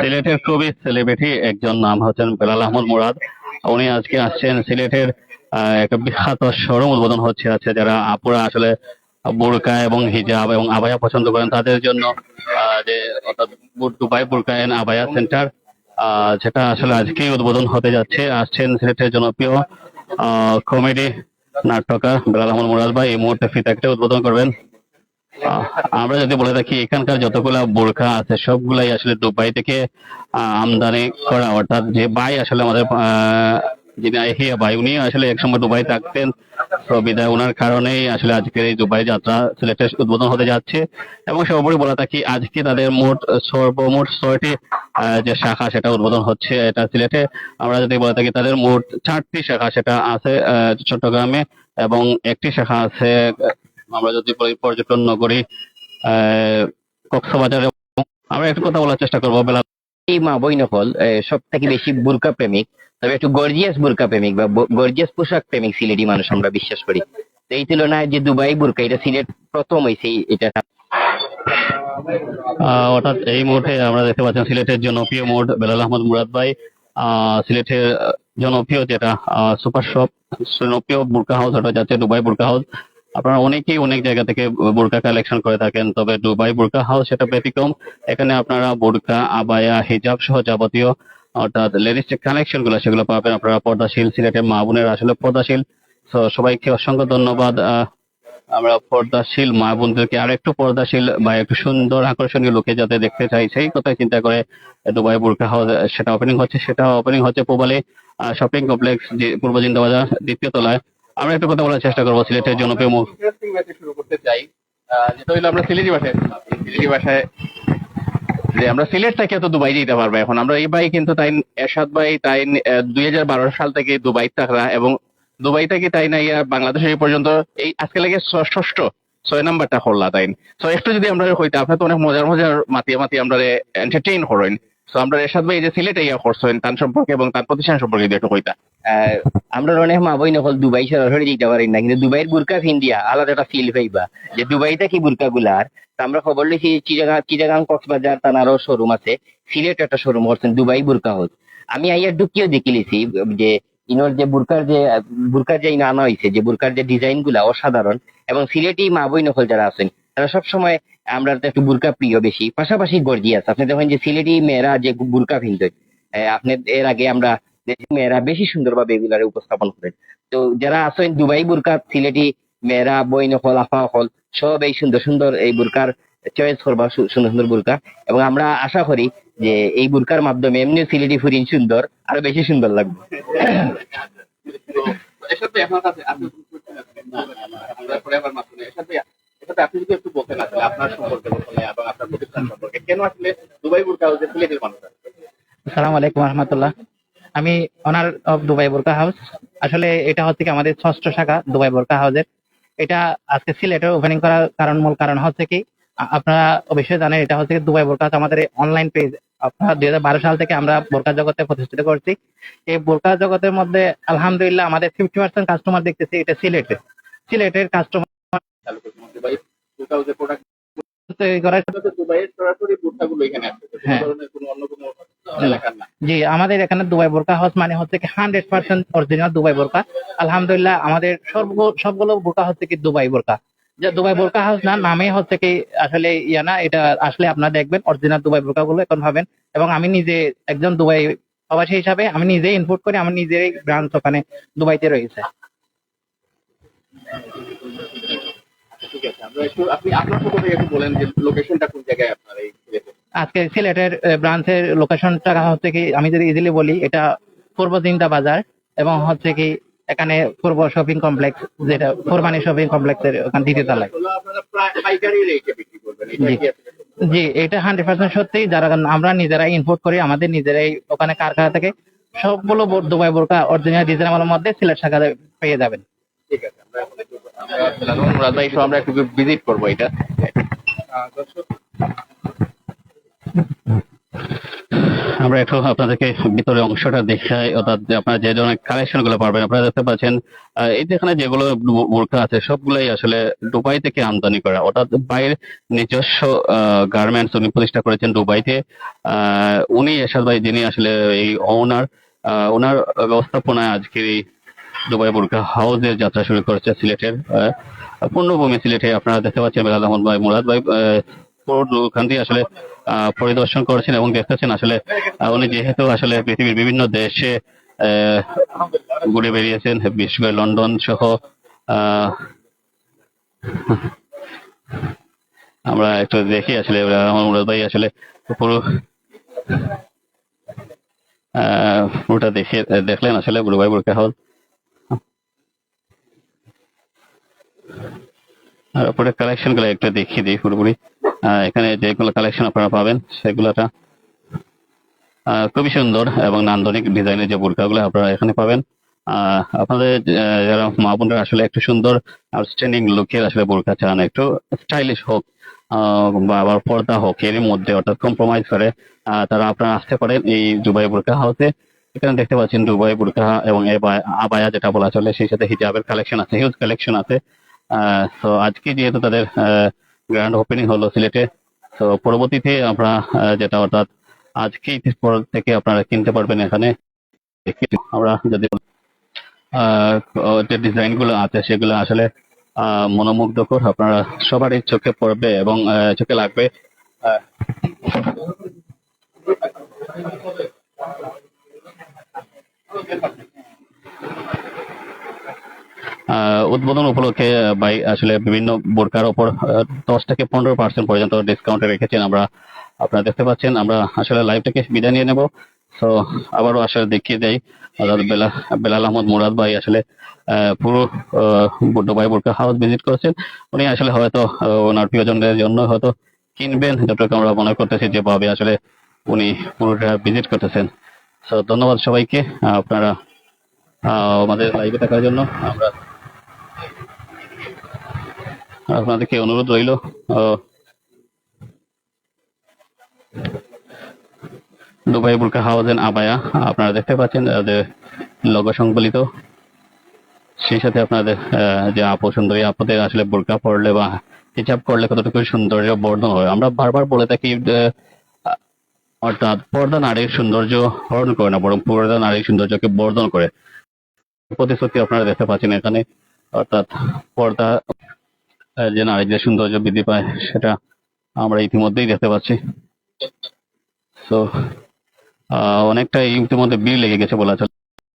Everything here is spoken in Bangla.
সিলেটের খুবই সেলিব্রিটি একজন নাম হচ্ছেন বেলাল আহমদ মুরাদ। উনি আজকে আসছেন সিলেটের একটা বিখ্যাত শোরুম উদ্বোধন হচ্ছে আছে যারা আপুরা আসলে বোরকা এবং হিজাব এবং আবায়া পছন্দ করেন তাদের জন্য যে অর্থাৎ দুবাই বোরকা এন্ড আবায়া সেন্টার যেটা আসলে আজকেই উদ্বোধন হতে যাচ্ছে। আসছেন সিলেটের জনপ্রিয় কমেডি নাট্যকার বেলাল আহমদ মুরাদ ভাই। এই মুহূর্তে ফিতাকটা উদ্বোধন করবেন। আমরা যদি বলে থাকি, এখানকার যতগুলা বোরখা আছে, সবগুলাই আসলে দুবাই থেকে আমদানি করা। অর্থাৎ যে ভাই আসলে আমাদের যিনি আহিয়া ভাই, উনি আসলে একসময় দুবাই থাকতেন। তো ওনার কারণেই আসলে আজকের এই দুবাই যাত্রা সিলেটে উদ্বোধন হতে যাচ্ছে। এবং সর্বোপরি বলা থাকি, আজকে তাদের মোট সর্বমোট ছয়টি যে শাখা সেটা উদ্বোধন হচ্ছে, এটা সিলেটে। আমরা যদি বলে থাকি, তাদের মোট চারটি শাখা সেটা আছে চট্টগ্রামে এবং একটি শাখা আছে আমরা যদি পর্যটন নগরী কক্সবাজারে আমরা একটু কথা বলার চেষ্টা করব। বেলা এই মা বইনফল সব থেকে বেশি বুরকা প্রেমিক তবে একটু গর্জিয়াস বুরকা প্রেমিক বা গর্জিয়াস পোশাক প্রেমিক সিলেটি মানুষ আমরা বিশ্বাস করি। তো এই তুলনায় যে দুবাই বুরকা এটা সিলেট প্রথম হয়েছে এটা অর্থাৎ এই মুহূর্তে আমরা দেখতে পাচ্ছেন সিলেটের জনপ্রিয় মোড বেলাল আহমদ মুরাদ ভাই। আহ, সিলেটের জনপ্রিয় যেটা সুপার শপ জনপ্রিয় বুরকা হাউস ওটা যাচ্ছে দুবাই বুরকা হাউস। আপনারা অনেকেই অনেক জায়গা থেকে বোরকা কালেকশন করে থাকেন, তবে দুবাই বুরকা হাউস সেটা ব্যতিক্রম। এখানে আপনারা বোরকা, আবায়া, হিজাব সহ যাবতীয় অর্থাৎ লেডিস যে কালেকশনগুলো, সেগুলো পাবেন। আপনারা পর্দাশীল, সিলেটের মা বোনের আসলে পর্দাশীল। সবাইকে অসংখ্য ধন্যবাদ। আমরা পর্দাশীল মা বোনদেরকে আর একটু পর্দাশীল বা একটু সুন্দর আকর্ষণীয় লোকে যাতে দেখতে চাই, সেই কথাই চিন্তা করে দুবাই বুরকা হাউস সেটা ওপেনিং হচ্ছে সেটা ওপেনিং হচ্ছে পোবালে শপিং কমপ্লেক্স পূর্ব জিন্দাবাজার, দ্বিতীয় তলায়। আমরা একটু কথা বলার চেষ্টা করব সিলেটের জনপ্রিয় মুখ শুরু করতে চাই। যেটা হইল আমরা সিলেটি ভাষায় সিলেটি ভাষায় যে আমরা সিলেটটাকে থেকে তো দুবাই যেতে পারব এখন। আমরা এই ভাই কিন্তু তাই এরশাদ ভাই তাই দুই হাজার বারো সাল থেকে দুবাই থাকরা এবং দুবাই থেকে তাই না ইয়া বাংলাদেশে পর্যন্ত এই আজকে লাগে ষষ্ঠ ছয় নাম্বারটা করলা তাই তো একটু যদি আমরা হইতে আপনার তো অনেক মজার মজার মাতিয়ে মাতিয়ে আমরা এন্টারটেইন করেন তো আমরা এরশাদ ভাই যে সিলেটে ইয়া করছেন তার সম্পর্কে এবং তার প্রতিষ্ঠান সম্পর্কে একটু আহ, আমরা অনেক মা বইনফল দুবাই সরাসরি যেতে পারি না, কিন্তু দুবাইয়ের বুরকা ইন্ডিয়া, আলাদা একটা ফিল পাইবা। যে দুবাইতে কি বুরকা গুলার? আমরা খবর লিখি চিটাগাং চিটাগাং কক্সবাজার তানারও শোরুম আছে, সিলেট একটা শোরুম করছেন দুবাই বুরকা হাউস আমি আইয়ার ঢুকিয়েও দেখি লিছি, যে ইনোর যে বুরকার যে বুরকার যে আনা হয়েছে যে বুরকার যে ডিজাইনগুলা অসাধারণ, এবং সিলেটি মা বই নকল যারা আছেন, তারা সবসময় আমরা তো একটু বুরকা প্রিয় বেশি, পাশাপাশি গর্জিয়াস। আপনি দেখেন যে সিলেটি মেয়েরা যে বুরকা ভিনতেন আপনি এর আগে আমরা মেয়েরা বেশি সুন্দরভাবে এগুলারে উপস্থাপন করেন তো যারা আছেন দুবাই বুরকা সিলেটি মেয়েরা বই হল আফা হল সব এই সুন্দর সুন্দর এই বুরকার চয়েস করবা সুন্দর সুন্দর বুরকা। এবং আমরা আশা করি যে এই বুরকার মাধ্যমে এমনি সিলেটি ফুরিন সুন্দর আরও বেশি সুন্দর লাগবে। আপনি আমরা পরে আবার মাত্র এসব এটাতে আপনি যদি একটু বলতেন আসলে আপনার সম্পর্কে এবং আপনার প্রতিষ্ঠান সম্পর্কে কেন আসলে দুবাই বুরকা হাউসে সিলেটের মানুষ? আসসালামু আলাইকুম রহমতুল্লাহ। আমি owner of Dubai Burka House আসলে এটা হচ্ছে কি আমাদের ষষ্ঠ শাখা দুবাই বোরকা হাউসের এটা আজকে সিলেটে ওপেনিং করার কারণ মূল কারণ হচ্ছে কি আপনারা অবশ্যই জানেন এটা হচ্ছে দুবাই বোরকা হাউস আমাদের অনলাইন পেজ আপনারা দুই বারো সাল থেকে আমরা বোরকা জগতে প্রতিষ্ঠিত করছি। এই বোরকা জগতের মধ্যে আলহামদুলিল্লাহ আমাদের ফিফটি পার্সেন্ট কাস্টমার দেখতেছি এটা সিলেটে। সিলেটের কাস্টমার তৈরি করার দুবাইয়ের সরাসরি বুরকাগুলো এখানে আসছে কোনো হ্যাঁ। কোনো অন্য কোনো জি আমাদের এখানে দুবাই বোরকা হাউস মানে হচ্ছে কি হান্ড্রেড পার্সেন্ট অরিজিনাল দুবাই বোরকা। আলহামদুলিল্লাহ আমাদের সব সবগুলো বোরকা হচ্ছে কি দুবাই বোরকা। যে দুবাই বোরকা হাউস না নামে হচ্ছে কি আসলে ইয়া না এটা আসলে আপনারা দেখবেন অরিজিনাল দুবাই বোরকা গুলো এখন পাবেন। এবং আমি নিজে একজন দুবাই প্রবাসী হিসাবে আমি নিজে ইনপুট করি আমার নিজেরই ব্রাঞ্চ ওখানে দুবাইতে রয়েছে। ঠিক আছে আমরা একটু আপনি আপনার একটু বলেন যে লোকেশনটা কোন জায়গায় আপনার এই আজকে সিলেটের ব্রাঞ্চের লোকেশনটা হচ্ছে কি আমি যদি ইজিলি বলি এটা পূর্ব জিন্দা বাজার এবং হচ্ছে কি এখানে পূর্ব শপিং কমপ্লেক্স যেটা কোরবানি শপিং কমপ্লেক্সের ওখানে দ্বিতীয় তলায় জি। এটা হান্ড্রেড পার্সেন্ট সত্যি যারা আমরা নিজেরাই ইম্পোর্ট করি আমাদের নিজেরাই ওখানে কারখানা থেকে সবগুলো দুবাই বোরকা অরিজিনাল রিজনেবলের মধ্যে সিলেট শাখাতে পেয়ে যাবেন ঠিক আছে আমরা একটু ভিজিট করব এটা দর্শক আমরা একটু আপনাদেরকে ভিতরে অংশটা দেখাই, অর্থাৎ আপনারা যে ধরনের কালেকশনগুলো পারবেন, আপনারা দেখতে পাচ্ছেন এই যেখানে যেগুলো বোরকা আছে, সবগুলাই আসলে দুবাই থেকে আমদানি করা। অর্থাৎ বাইরের নিজস্ব গার্মেন্টস উনি প্রতিষ্ঠা করেছেন দুবাইতে। উনি এরশাদ ভাই যিনি আসলে এই ওনার ওনার ব্যবস্থাপনায় আজকের এই দুবাই বোরকা হাউসের যাত্রা শুরু করেছে, সিলেটের পূর্ণভূমি সিলেটে। আপনারা দেখতে পাচ্ছেন আহমদ ভাই, মুরাদ ভাই পুরো দিয়ে আসলে পরিদর্শন করেছেন এবং দেখতেছেন আসলে উনি যেহেতু আসলে পৃথিবীর বিভিন্ন দেশে ঘুরে বেরিয়েছেন বিশেষ করে লন্ডন সহ আমরা একটু দেখি আসলে আমার ভাই আসলে পুরো পুরোটা দেখে, দেখলেন আসলে দুবাই বোরকা হল। আর উপরে কালেকশনগুলো একটু দেখিয়ে দিই পুরোপুরি। এখানে যেগুলো কালেকশন আপনারা পাবেন সেগুলোটা আহ, খুবই সুন্দর এবং নান্দনিক ডিজাইনের যে বোরকাগুলো আপনারা এখানে পাবেন। আহ, আপনাদের যারা মা বোনরা আসলে একটু সুন্দর আউটস্ট্যান্ডিং লুকের আসলে বোরকা চান একটু স্টাইলিশ হোক আহ, বা আবার পর্দা হোক এর মধ্যে অর্থাৎ কম্প্রোমাইজ করে আহ, তারা আপনারা আসতে পারেন এই দুবাই বোরকা হাউসে। এখানে দেখতে পাচ্ছেন দুবাই বোরকা এবং আবায়া যেটা বলা চলে সেই সাথে হিজাবের কালেকশন আছে হিউজ কালেকশন আছে। তো আজকে যেহেতু তাদের গ্র্যান্ড ওপেনিং হলো সিলেটে। তো পরবর্তীতে আমরা যেটা অর্থাৎ আজকেই থেকে আপনারা কিনতে পারবেন এখানে। আমরা যদি যে ডিজাইনগুলো আছে সেগুলো আসলে মনোমুগ্ধকর আপনারা সবারই চোখে পড়বে এবং চোখে লাগবে। আহ, উদ্বোধন উপলক্ষে ভাই আসলে বিভিন্ন বোরকার ওপর দশ থেকে পনেরো পার্সেন্ট পর্যন্ত ডিসকাউন্টে রেখেছেন আমরা। আপনারা দেখতে পাচ্ছেন, আমরা আসলে লাইভটাকে বিদায় নিয়ে নেব। তো আবারও আসলে দেখিয়ে দেই অর্থাৎ বেলা বেলাল আহমদ মুরাদ ভাই আসলে পুরো দুবাই বোরকা হাউস ভিজিট করেছেন। উনি আসলে হয়তো ওনার প্রিয়জনদের জন্য হয়তো কিনবেন, যতটুকু আমরা মনে করতেছি যেভাবে আসলে উনি পুরোটা ভিজিট করতেছেন। তো ধন্যবাদ সবাইকে আপনারা আমাদের লাইভে থাকার জন্য। আমরা আপনাদেরকে অনুরোধ রইল দুবাই বুরকা হাউস এন্ড আবায়া, আপনারা দেখতে পাচ্ছেন লগো সংবলিত। সেই সাথে আপনাদের যে আপু সুন্দরী আসলে বোরকা পরলে বা হিজাব করলে কতটুকু সৌন্দর্য বর্ধন হয়, আমরা বারবার বলে থাকি অর্থাৎ পর্দা নারীর সৌন্দর্য হরণ করে না, বরং পর্দা নারীর সৌন্দর্যকে বর্ধন করে। প্রতিশ্রুতি আপনারা দেখতে পাচ্ছেন এখানে, অর্থাৎ পর্দা যে নারীদের সৌন্দর্য বৃদ্ধি পায়, সেটা আমরা ইতিমধ্যেই দেখতে পাচ্ছি। তো অনেকটা ইতিমধ্যে ভিড় লেগে গেছে বলা চলে।